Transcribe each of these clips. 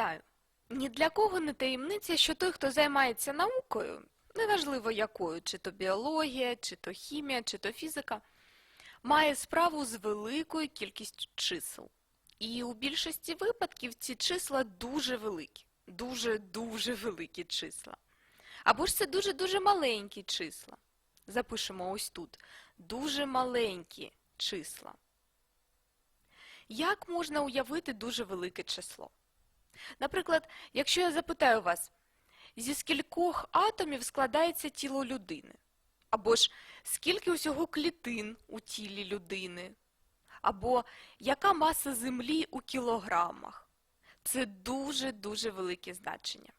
Нагадаю, ні для кого не таємниця, що той, хто займається наукою, неважливо якою, чи то біологія, чи то хімія, чи то фізика, має справу з великою кількістю чисел. І у більшості випадків ці числа дуже великі, дуже-дуже великі числа. Або ж це дуже-дуже маленькі числа. Запишемо ось тут. Дуже маленькі числа. Як можна уявити дуже велике число? Наприклад, якщо я запитаю вас, зі скількох атомів складається тіло людини? Або ж скільки усього клітин у тілі людини? Або яка маса землі у кілограмах? Це дуже-дуже велике значення.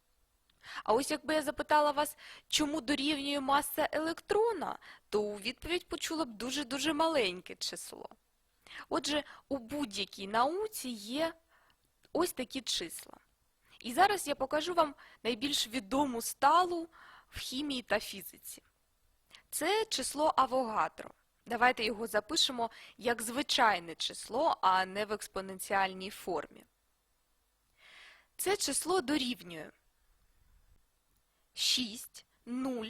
А ось якби я запитала вас, чому дорівнює маса електрона, то у відповідь почула б дуже-дуже маленьке число. Отже, у будь-якій науці є ось такі числа. І зараз я покажу вам найбільш відому сталу в хімії та фізиці. Це число Авогадро. Давайте його запишемо як звичайне число, а не в експоненціальній формі. Це число дорівнює 6, 0,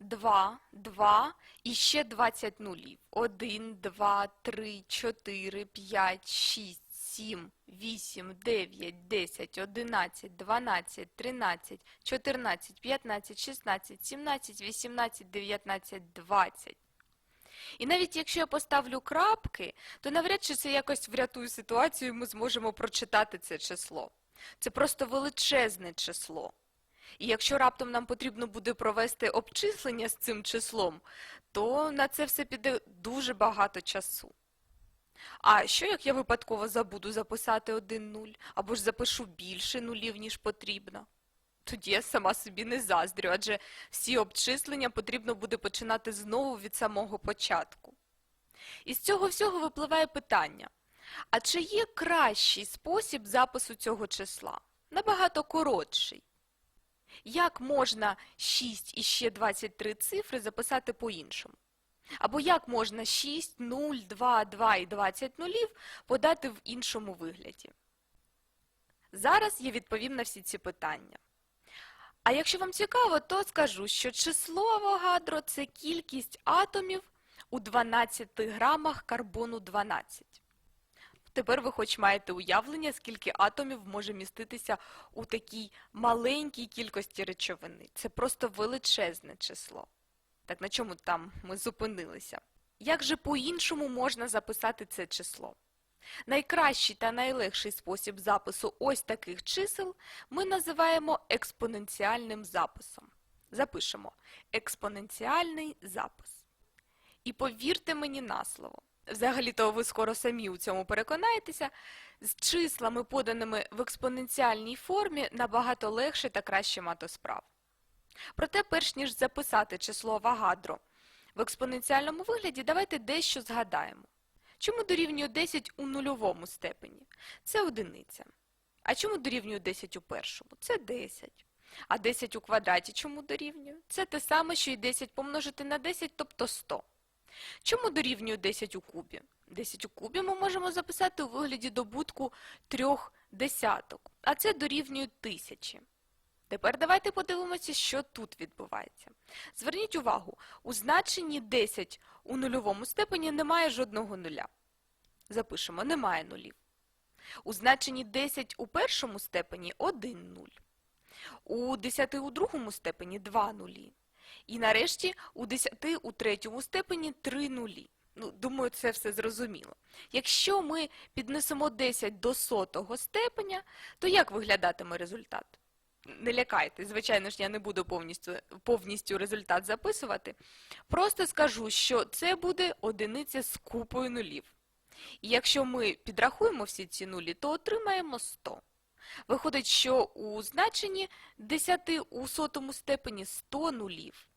2, 2 і ще 20 нулів. 1, 2, 3, 4, 5, 6, 7, 8, 9, 10, 11, 12, 13, 14, 15, 16, 17, 18, 19, 20. І навіть якщо я поставлю крапки, то навряд чи це якось врятує ситуацію, і ми зможемо прочитати це число. Це просто величезне число. І якщо раптом нам потрібно буде провести обчислення з цим числом, то на це все піде дуже багато часу. А що як я випадково забуду записати один нуль, або ж запишу більше нулів, ніж потрібно? Тоді я сама собі не заздрю, адже всі обчислення потрібно буде починати знову від самого початку. Із цього всього випливає питання, а чи є кращий спосіб запису цього числа? Набагато коротший. Як можна 6 і ще 23 цифри записати по-іншому? Або як можна 6, 0, 2, 2 і 20 нулів подати в іншому вигляді? Зараз я відповім на всі ці питання. А якщо вам цікаво, то скажу, що число Авогадро – це кількість атомів у 12 грамах карбону 12. Тепер ви хоч маєте уявлення, скільки атомів може міститися у такій маленькій кількості речовини. Це просто величезне число. Так на чому там ми зупинилися? Як же по-іншому можна записати це число? Найкращий та найлегший спосіб запису ось таких чисел ми називаємо експоненціальним записом. Запишемо експоненціальний запис. І повірте мені на слово. Взагалі-то ви скоро самі у цьому переконаєтеся, з числами, поданими в експоненціальній формі, набагато легше та краще мати справ. Проте, перш ніж записати число Авогадро в експоненціальному вигляді, давайте дещо згадаємо. Чому дорівнює 10 у нульовому степені? Це одиниця. А чому дорівнює 10 у першому? Це 10. А 10 у квадраті чому дорівнює? Це те саме, що й 10 помножити на 10, тобто 100. Чому дорівнює 10 у кубі? 10 у кубі ми можемо записати у вигляді добутку трьох десяток, а це дорівнює тисячі. Тепер давайте подивимося, що тут відбувається. Зверніть увагу, у значенні 10 у нульовому степені немає жодного нуля. Запишемо, немає нулів. У значенні 10 у першому степені 1 нуль. У 10 у другому степені 2 нулі. І нарешті у 10 у третьому степені 3 нулі. Ну, думаю, це все зрозуміло. Якщо ми піднесемо 10 до сотого степеня, то як виглядатиме результат? Не лякайте, звичайно ж, я не буду повністю, повністю результат записувати. Просто скажу, що це буде одиниця з купою нулів. І якщо ми підрахуємо всі ці нулі, то отримаємо 100. Виходить, що у значенні 10 у сотому степені 100 нулів.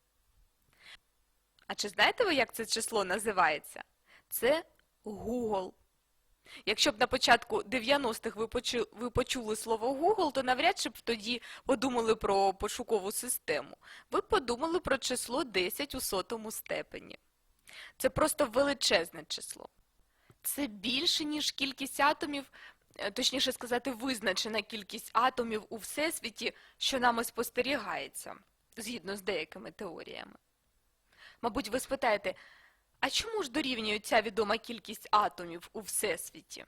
А чи знаєте ви, як це число називається? Це Google. Якщо б на початку 90-х ви, почу, ви почули слово Google, то навряд чи б тоді подумали про пошукову систему. Ви б подумали про число 10 у сотому степені. Це просто величезне число. Це більше, ніж кількість атомів е, точніше сказати, визначена кількість атомів у всесвіті, що нами спостерігається, згідно з деякими теоріями. Мабуть, ви спитаєте, а чому ж дорівнює ця відома кількість атомів у всесвіті?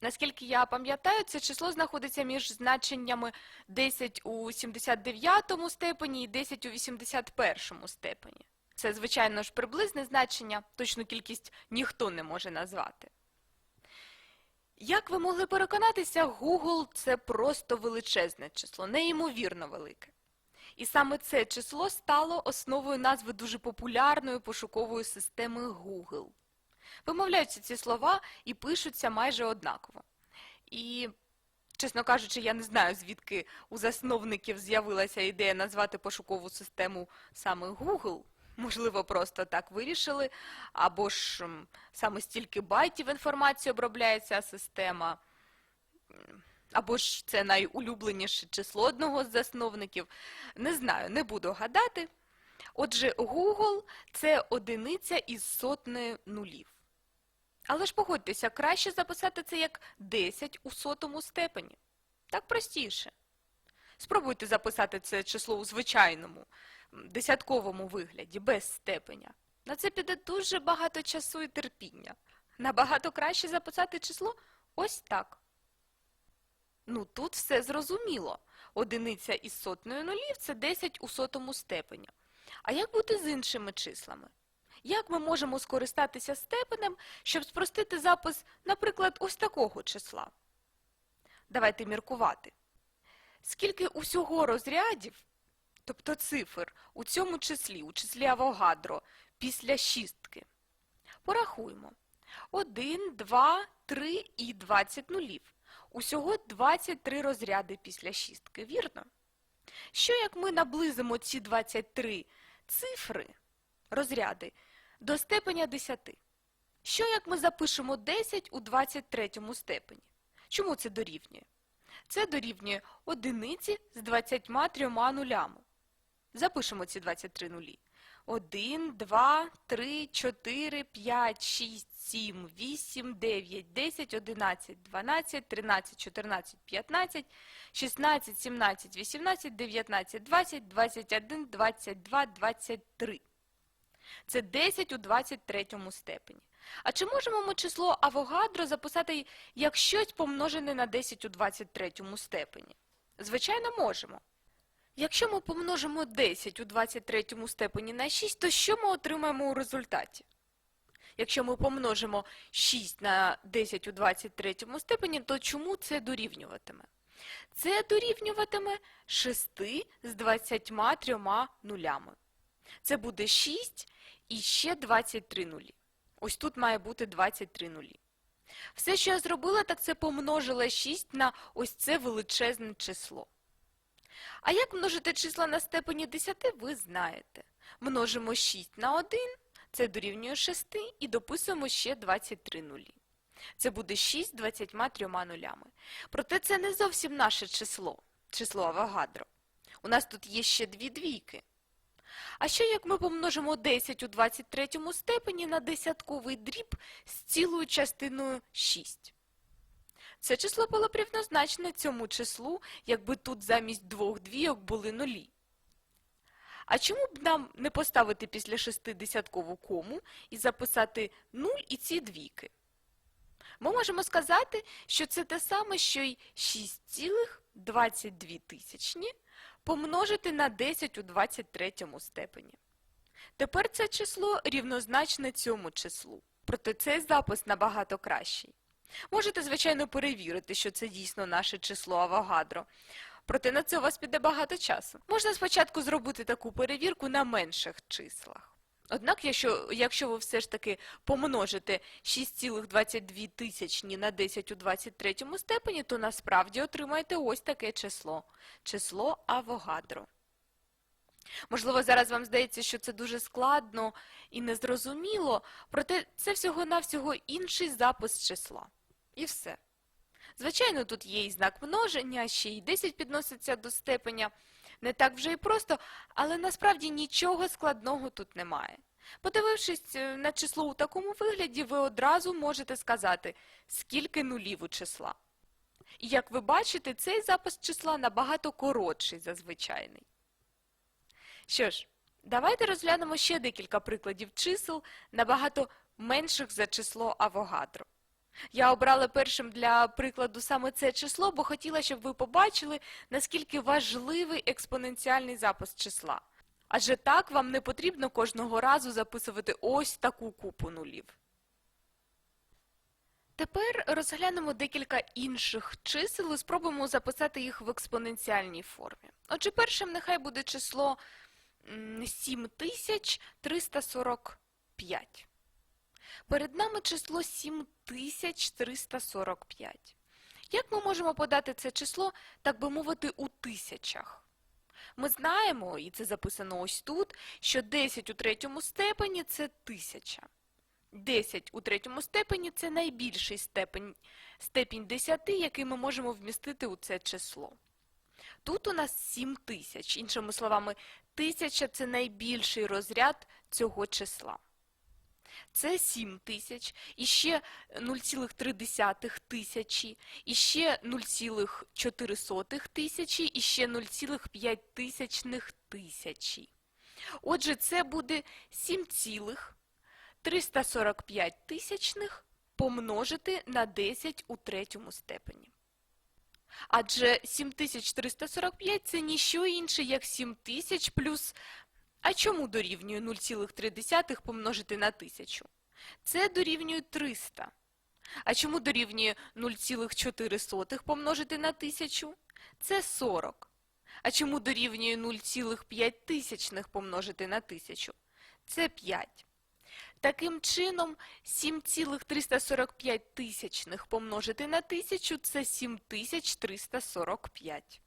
Наскільки я пам'ятаю, це число знаходиться між значеннями 10 у 79 степені і 10 у 81 степені. Це, звичайно ж, приблизне значення, точну кількість ніхто не може назвати. Як ви могли переконатися, Google – це просто величезне число, неймовірно велике. І саме це число стало основою назви дуже популярної пошукової системи Google. Вимовляються ці слова і пишуться майже однаково. І, чесно кажучи, я не знаю, звідки у засновників з'явилася ідея назвати пошукову систему саме Google. Можливо, просто так вирішили, або ж саме стільки байтів інформації обробляє ця система, або ж це найулюбленіше число одного з засновників. Не знаю, не буду гадати. Отже, Google – це одиниця із сотнею нулів. Але ж погодьтеся, краще записати це як 10 у сотому степені. Так простіше. Спробуйте записати це число у звичайному, десятковому вигляді, без степеня. На це піде дуже багато часу і терпіння. Набагато краще записати число ось так. Ну, тут все зрозуміло. Одиниця із сотнею нулів – це 10 у сотому степені. А як бути з іншими числами? Як ми можемо скористатися степенем, щоб спростити запис, наприклад, ось такого числа? Давайте міркувати. Скільки усього розрядів, тобто цифр, у цьому числі, у числі Авогадро, після шістки? Порахуємо. 1, 2, 3 і 20 нулів. Усього 23 розряди після шістки, вірно? Що як ми наблизимо ці 23 цифри, розряди, до степеня 10? Що як ми запишемо 10 у 23 степені? Чому це дорівнює? Це дорівнює одиниці з 23 нулями. Запишемо ці 23 нулі. 1, 2, 3, 4, 5, 6, 7, 8, 9, 10, 11, 12, 13, 14, 15, 16, 17, 18, 19, 20, 21, 22, 23. Це 10 у 23 степені. А чи можемо ми число Авогадро записати як щось помножене на 10 у 23 степені? Звичайно, можемо. Якщо ми помножимо 10 у 23 степені на 6, то що ми отримаємо у результаті? Якщо ми помножимо 6 на 10 у 23 степені, то чому це дорівнюватиме? Це дорівнюватиме 6 з 23 нулями. Це буде 6 і ще 23 нулі. Ось тут має бути 23 нулі. Все, що я зробила, так це помножила 6 на ось це величезне число. А як множити числа на степені 10, ви знаєте. Множимо 6 на 1, це дорівнює 6, і дописуємо ще 23 нулі. Це буде 6 23 нулями. Проте це не зовсім наше число, число Авогадро. У нас тут є ще дві двійки. А що як ми помножимо 10 у 23 степені на десятковий дріб з цілою частиною 6? Це число було б рівнозначне цьому числу, якби тут замість двох двійок були нулі. А чому б нам не поставити після шести кому і записати 0 і ці двійки? Ми можемо сказати, що це те саме, що й 6,22 тисячні помножити на 10 у 23 степені. Тепер це число рівнозначне цьому числу, проте цей запис набагато кращий. Можете, звичайно, перевірити, що це дійсно наше число Авогадро. Проте на це у вас піде багато часу. Можна спочатку зробити таку перевірку на менших числах. Однак, якщо, якщо ви все ж таки помножите 6,22 тисячні на 10 у 23 степені, то насправді отримаєте ось таке число. Число Авогадро. Можливо, зараз вам здається, що це дуже складно і незрозуміло, проте це всього-навсього інший запис числа. І все. Звичайно, тут є і знак множення, ще й 10 підноситься до степеня. Не так вже і просто, але насправді нічого складного тут немає. Подивившись е, на число у такому вигляді, ви одразу можете сказати, скільки нулів у числа. І як ви бачите, цей запис числа набагато коротший за звичайний. Що ж, давайте розглянемо ще декілька прикладів чисел, набагато менших за число Авогадро. Я обрала першим для прикладу саме це число, бо хотіла, щоб ви побачили, наскільки важливий експоненціальний запис числа. Адже так вам не потрібно кожного разу записувати ось таку купу нулів. Тепер розглянемо декілька інших чисел і спробуємо записати їх в експоненціальній формі. Отже, першим нехай буде число 7345. Перед нами число 7345. Як ми можемо подати це число, так би мовити, у тисячах? Ми знаємо, і це записано ось тут, що 10 у третьому степені – це тисяча. 10 у третьому степені – це найбільший степень, степінь 10, який ми можемо вмістити у це число. Тут у нас 7 тисяч. Іншими словами, тисяча – це найбільший розряд цього числа. Це 7 тисяч, і ще 0,3 тисячі, і ще 0,4 тисячі, і ще 0,5 тисячних тисячі. Отже, це буде 7,345 тисячних помножити на 10 у третьому степені. Адже 7345 – це ніщо інше, як 7000 плюс а чому дорівнює 0,3 помножити на 1000? Це дорівнює 300. А чому дорівнює 0,4 помножити на 1000? Це 40. А чому дорівнює 0,5 помножити на 1000? Це 5. Таким чином, 7,345 помножити на 1000 – це 7345.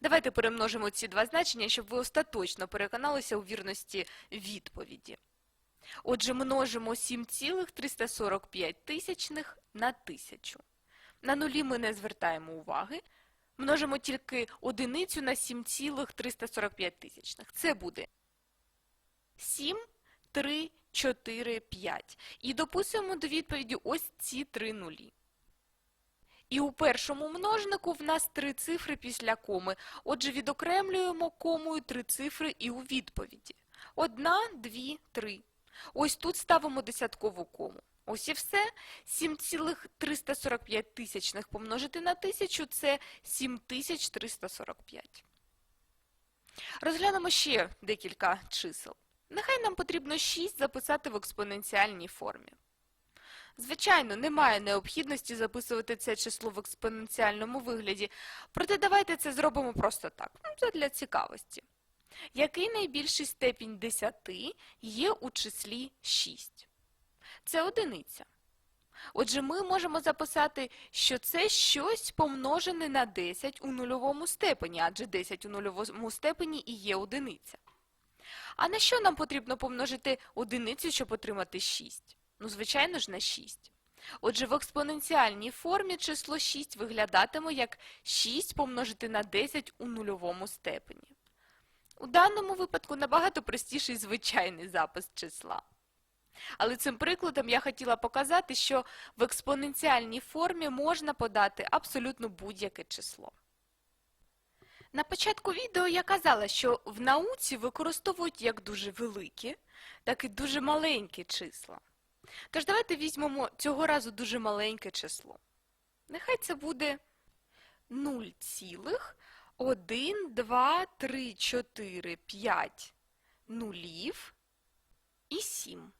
Давайте перемножимо ці два значення, щоб ви остаточно переконалися у вірності відповіді. Отже, множимо 7,345 тисячних на 1000. На нулі ми не звертаємо уваги. Множимо тільки одиницю на 7,345 тисячних. Це буде 7, 3, 4, 5. І дописуємо до відповіді ось ці три нулі. І у першому множнику в нас три цифри після коми. Отже, відокремлюємо комою три цифри і у відповіді. Одна, дві, три. Ось тут ставимо десяткову кому. Ось і все. 7,345 тисячних помножити на 1000 – це 7345. Розглянемо ще декілька чисел. Нехай нам потрібно 6 записати в експоненціальній формі. Звичайно, немає необхідності записувати це число в експоненціальному вигляді, проте давайте це зробимо просто так, ну, це для цікавості. Який найбільший степінь 10 є у числі 6? Це одиниця. Отже, ми можемо записати, що це щось помножене на 10 у нульовому степені, адже 10 у нульовому степені і є одиниця. А на що нам потрібно помножити одиницю, щоб отримати 6? Ну, звичайно ж, на 6. Отже, в експоненціальній формі число 6 виглядатиме як 6 помножити на 10 у нульовому степені. У даному випадку набагато простіший звичайний запис числа. Але цим прикладом я хотіла показати, що в експоненціальній формі можна подати абсолютно будь-яке число. На початку відео я казала, що в науці використовують як дуже великі, так і дуже маленькі числа. Тож давайте візьмемо цього разу дуже маленьке число. Нехай це буде 0,1, 2, 3, 4, 5 нулів і 7.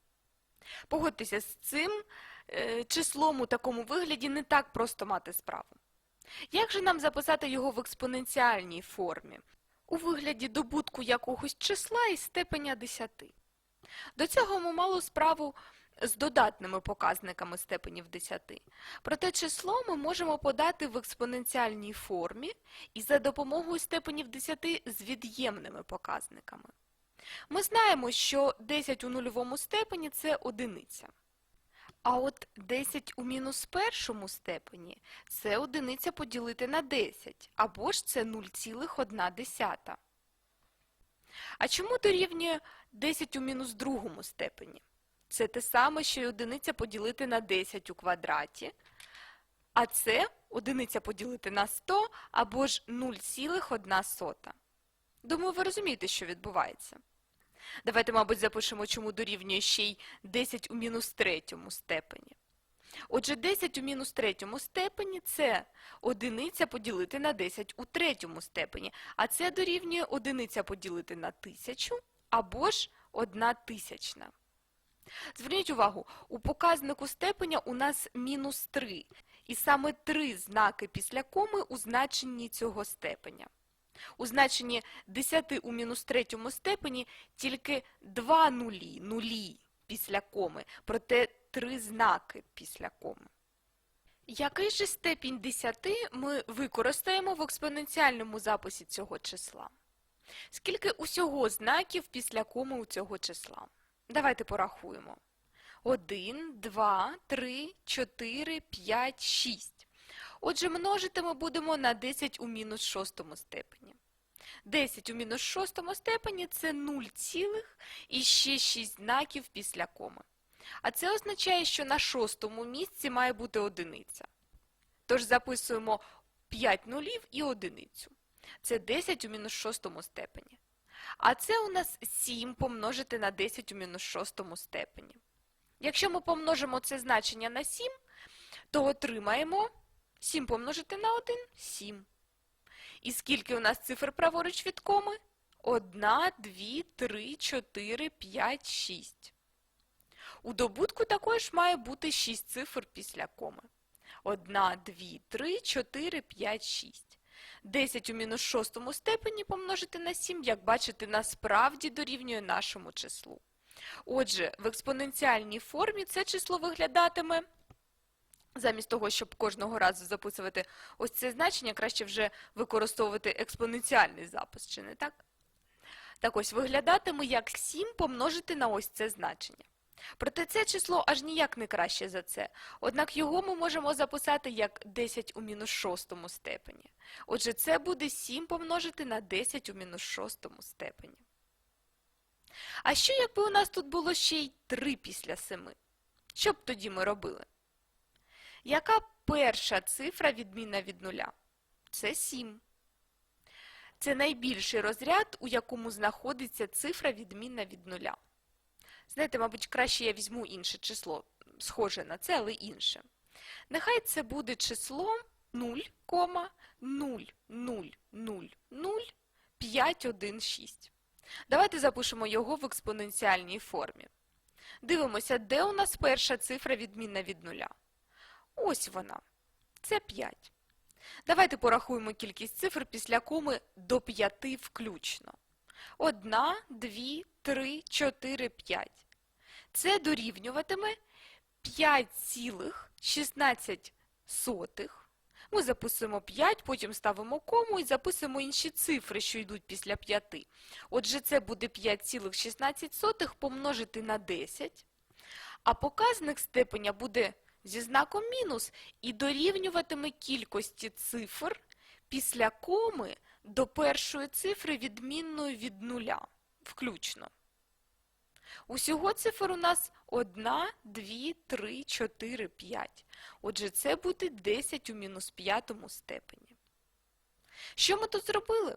Погодьтеся, з цим е, числом у такому вигляді не так просто мати справу. Як же нам записати його в експоненціальній формі? У вигляді добутку якогось числа із степеня 10. До цього ми мало справу з додатними показниками степенів 10. Проте число ми можемо подати в експоненціальній формі і за допомогою степенів 10 з від'ємними показниками. Ми знаємо, що 10 у нульовому степені – це одиниця. А от 10 у мінус першому степені – це одиниця поділити на 10, або ж це 0,1. А чому дорівнює 10 у мінус другому степені? Це те саме, що й одиниця поділити на 10 у квадраті, А це одиниця поділити на 100 або ж 0,1. Думаю, ви розумієте, що відбувається. Давайте, мабуть, запишемо, чому дорівнює ще й 10 у мінус третьому степені. Отже, 10 у мінус третьому степені – це одиниця поділити на 10 у третьому степені, а це дорівнює одиниця поділити на тисячу або ж одна тисячна. Зверніть увагу, у показнику степеня у нас мінус 3, і саме три знаки після коми у значенні цього степеня. У значенні 10 у мінус третьому степені тільки два нулі, нулі після коми, проте три знаки після коми. Який же степінь 10 ми використаємо в експоненціальному записі цього числа? Скільки усього знаків після коми у цього числа? Давайте порахуємо. 1, 2, 3, 4, 5, 6. Отже, множити ми будемо на 10 у мінус шостому степені. 10 у мінус шостому степені – це 0 цілих і ще 6 знаків після коми. А це означає, що на шостому місці має бути одиниця. Тож записуємо 5 нулів і одиницю. Це 10 у мінус шостому степені. А це у нас 7 помножити на 10 у мінус шостому степені. Якщо ми помножимо це значення на 7, то отримаємо 7 помножити на 1 – 7. І скільки у нас цифр праворуч від коми? 1, 2, 3, 4, 5, 6. У добутку також має бути 6 цифр після коми. 1, 2, 3, 4, 5, 6. 10 у мінус шостому степені помножити на 7, як бачите, насправді дорівнює нашому числу. Отже, в експоненціальній формі це число виглядатиме, замість того, щоб кожного разу записувати ось це значення, краще вже використовувати експоненціальний запис, чи не так? Так ось, виглядатиме як 7 помножити на ось це значення. Проте це число аж ніяк не краще за це, однак його ми можемо записати як 10 у мінус шостому степені. Отже, це буде 7 помножити на 10 у мінус шостому степені. А що якби у нас тут було ще й 3 після 7? Що б тоді ми робили? Яка перша цифра відмінна від нуля? Це 7. Це найбільший розряд, у якому знаходиться цифра відмінна від нуля. Знаєте, мабуть, краще я візьму інше число, схоже на це, але інше. Нехай це буде число 0,0000516. Давайте запишемо його в експоненціальній формі. Дивимося, де у нас перша цифра відмінна від нуля. Ось вона. Це 5. Давайте порахуємо кількість цифр після коми до 5 включно. 1, 2, 3, 4, 5. Це дорівнюватиме 5,16. Ми записуємо 5, потім ставимо кому і записуємо інші цифри, що йдуть після 5. Отже, це буде 5,16 помножити на 10. А показник степеня буде зі знаком мінус і дорівнюватиме кількості цифр після коми до першої цифри відмінної від нуля, включно. Усього цифр у нас 1, 2, 3, 4, 5. Отже, це буде 10 у мінус п'ятому степені. Що ми тут зробили?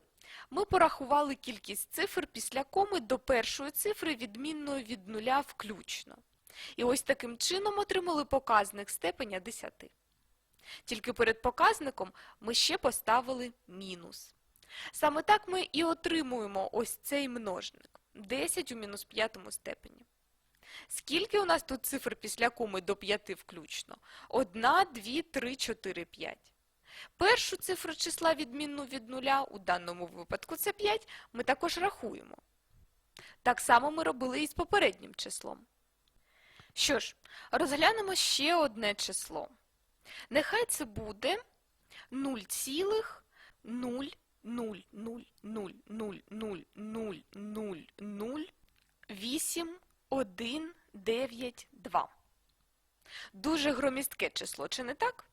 Ми порахували кількість цифр після коми до першої цифри відмінної від нуля включно. І ось таким чином отримали показник степеня 10. Тільки перед показником ми ще поставили мінус. Саме так ми і отримуємо ось цей множник. 10 у мінус п'ятому степені. Скільки у нас тут цифр після коми до 5 включно? 1, 2, 3, 4, 5. Першу цифру числа відмінну від нуля, у даному випадку це 5, ми також рахуємо. Так само ми робили і з попереднім числом. Що ж, розглянемо ще одне число. Нехай це буде 0,0 0, 0, 0, 0, 0, 0, 0, 0, 8, 1, 9, 2. Дуже громістке число, чи не так?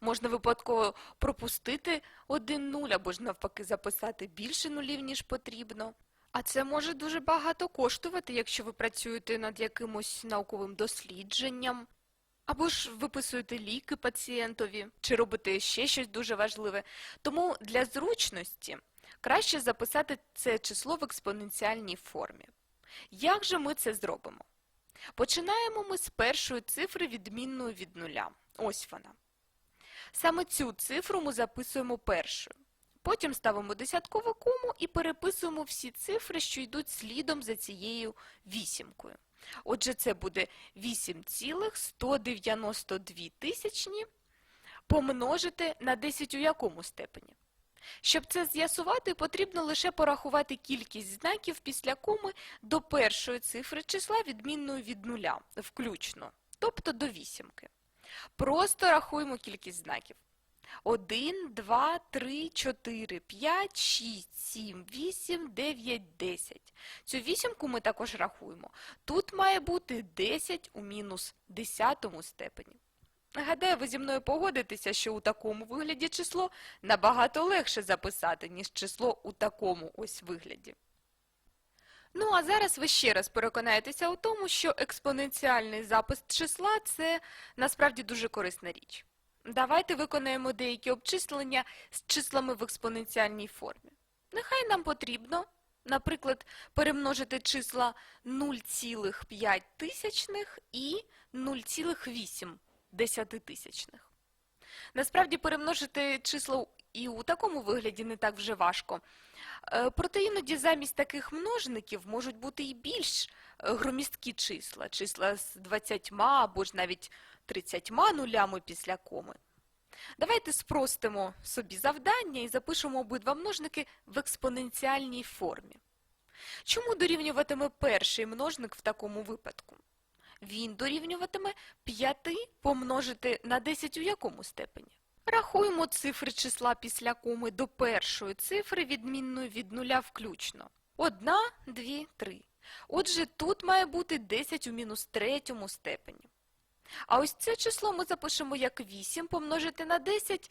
Можна випадково пропустити один нуль або ж навпаки записати більше нулів, ніж потрібно. А це може дуже багато коштувати, якщо ви працюєте над якимось науковим дослідженням. Або ж виписуєте ліки пацієнтові, чи робите ще щось дуже важливе. Тому для зручності краще записати це число в експоненціальній формі. Як же ми це зробимо? Починаємо ми з першої цифри відмінної від нуля. Ось вона. Саме цю цифру ми записуємо першою. Потім ставимо десяткову кому і переписуємо всі цифри, що йдуть слідом за цією вісімкою. Отже, це буде 8,192 тисячні помножити на 10 у якому степені. Щоб це з'ясувати, потрібно лише порахувати кількість знаків після коми до першої цифри числа відмінної від нуля, включно, тобто до вісімки. Просто рахуємо кількість знаків. 1, 2, 3, 4, 5, 6, 7, 8, 9, 10. Цю вісімку ми також рахуємо. Тут має бути 10 у мінус 10 степені. Гадаю, ви зі мною погодитеся, що у такому вигляді число набагато легше записати, ніж число у такому ось вигляді. Ну а зараз ви ще раз переконаєтеся у тому, що експоненціальний запис числа це насправді дуже корисна річ. Давайте виконаємо деякі обчислення з числами в експоненціальній формі. Нехай нам потрібно, наприклад, перемножити числа 0,5 тисячних і 0,8 десятитисячних. Насправді перемножити числа і у такому вигляді не так вже важко. Е, Проте іноді замість таких множників можуть бути і більш е, громісткі числа, числа з 20 або ж навіть 30 нулями після коми. Давайте спростимо собі завдання і запишемо обидва множники в експоненціальній формі. Чому дорівнюватиме перший множник в такому випадку? Він дорівнюватиме 5 помножити на 10 у якому степені? Рахуємо цифри числа після коми до першої цифри, відмінної від нуля включно. 1, 2, 3. Отже, тут має бути 10 у мінус третьому степені. А ось це число ми запишемо як 8 помножити на 10.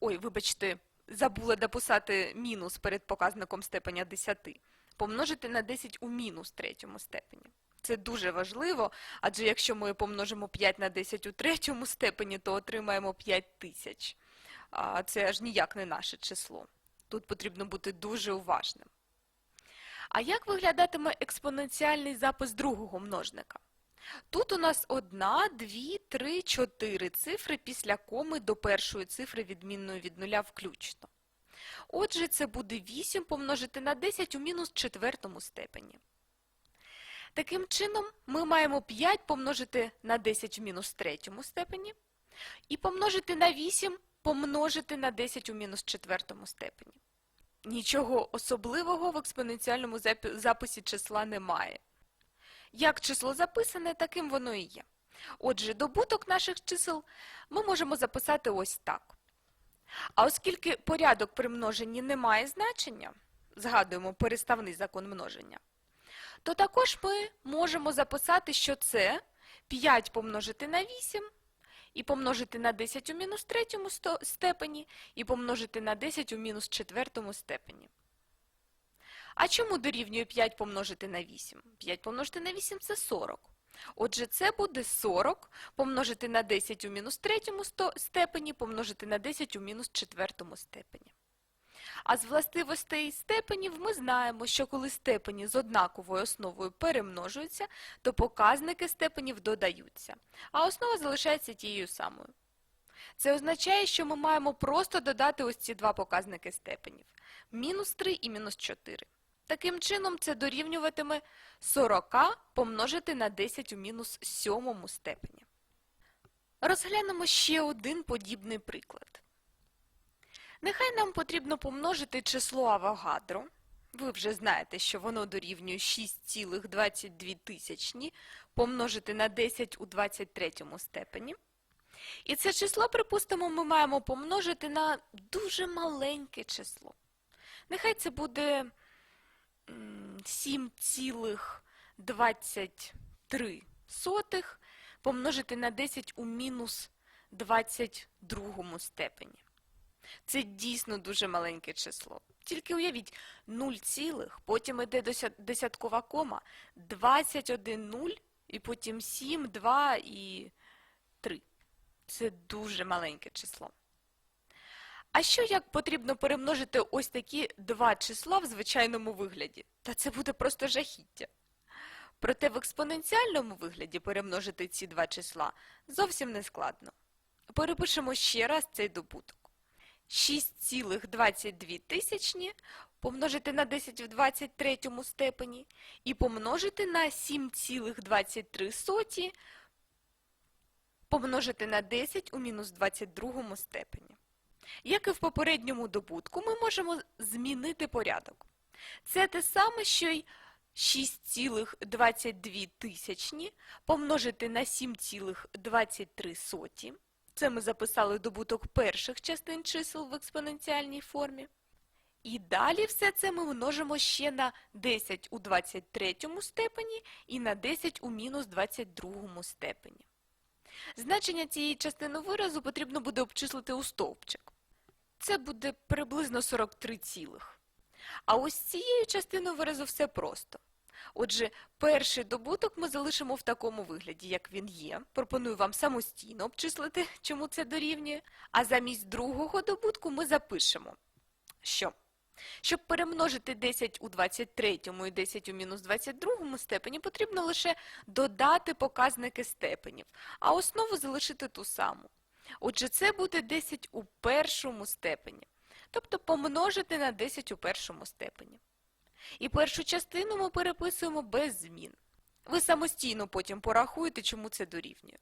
Ой, вибачте, забула дописати мінус перед показником степеня 10. Помножити на 10 у мінус третьому степені. Це дуже важливо, адже якщо ми помножимо 5 на 10 у третьому степені, то отримаємо 5 тисяч. Це аж ніяк не наше число. Тут потрібно бути дуже уважним. А як виглядатиме експоненціальний запис другого множника? Тут у нас 1, 2, 3, 4 цифри після коми до першої цифри відмінної від нуля включно. Отже, це буде 8 помножити на 10 у мінус четвертому степені. Таким чином, ми маємо 5 помножити на 10 у мінус третьому степені і помножити на 8 помножити на 10 у мінус четвертому степені. Нічого особливого в експоненціальному записі числа немає. Як число записане, таким воно і є. Отже, добуток наших чисел ми можемо записати ось так. А оскільки порядок при множенні не має значення, згадуємо переставний закон множення, то також ми можемо записати, що це 5 помножити на 8, і помножити на 10 у мінус третьому степені, і помножити на 10 у мінус четвертому степені. А чому дорівнює 5 помножити на 8? 5 помножити на 8 – це 40. Отже, це буде 40 помножити на 10 у мінус третьому сто- степені, помножити на 10 у мінус четвертому степені. А з властивостей степенів ми знаємо, що коли степені з однаковою основою перемножуються, то показники степенів додаються, а основа залишається тією самою. Це означає, що ми маємо просто додати ось ці два показники степенів – мінус 3 і мінус 4. Таким чином, це дорівнюватиме 40 помножити на 10 у мінус сьомому степені. Розглянемо ще один подібний приклад. Нехай нам потрібно помножити число Авогадро. Ви вже знаєте, що воно дорівнює 6,22 тисячні помножити на 10 у 23 степені. І це число, припустимо, ми маємо помножити на дуже маленьке число. Нехай це буде 7,23 помножити на 10 у мінус 22 степені. Це дійсно дуже маленьке число. Тільки уявіть, 0 цілих, потім дося- десяткова кома, 21 нуль, і потім 7, 2 і 3. Це дуже маленьке число. А що як потрібно перемножити ось такі два числа в звичайному вигляді? Та це буде просто жахіття. Проте в експоненціальному вигляді перемножити ці два числа зовсім не складно. Перепишемо ще раз цей добуток. 6,22 тисячні помножити на 10 в 23 степені і помножити на 7,23 соті помножити на 10 у мінус 22 степені. Як і в попередньому добутку, ми можемо змінити порядок. Це те саме, що й 6,22 тисячні помножити на 7,23 соті. Це ми записали добуток перших частин чисел в експоненціальній формі. І далі все це ми множимо ще на 10 у 23 степені і на 10 у мінус 22 степені. Значення цієї частини виразу потрібно буде обчислити у стовпчик. Це буде приблизно 43 цілих. А ось цією частиною виразу все просто. Отже, перший добуток ми залишимо в такому вигляді, як він є. Пропоную вам самостійно обчислити, чому це дорівнює. А замість другого добутку ми запишемо, що щоб перемножити 10 у 23 і 10 у мінус 22 степені, потрібно лише додати показники степенів, а основу залишити ту саму. Отже, це буде 10 у першому степені, тобто помножити на 10 у першому степені. І першу частину ми переписуємо без змін. Ви самостійно потім порахуєте, чому це дорівнює.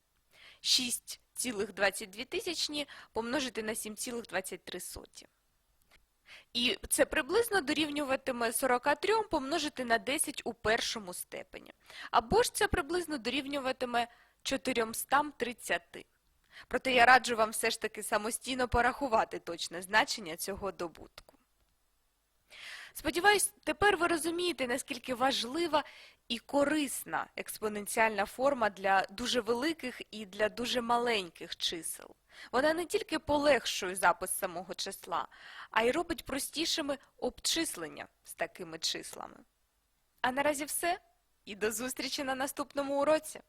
6,22 тисячні помножити на 7,23 соті. І це приблизно дорівнюватиме 43 помножити на 10 у першому степені. Або ж це приблизно дорівнюватиме 430. Проте я раджу вам все ж таки самостійно порахувати точне значення цього добутку. Сподіваюсь, тепер ви розумієте, наскільки важлива і корисна експоненціальна форма для дуже великих і для дуже маленьких чисел. Вона не тільки полегшує запис самого числа, а й робить простішими обчислення з такими числами. А наразі все. І до зустрічі на наступному уроці!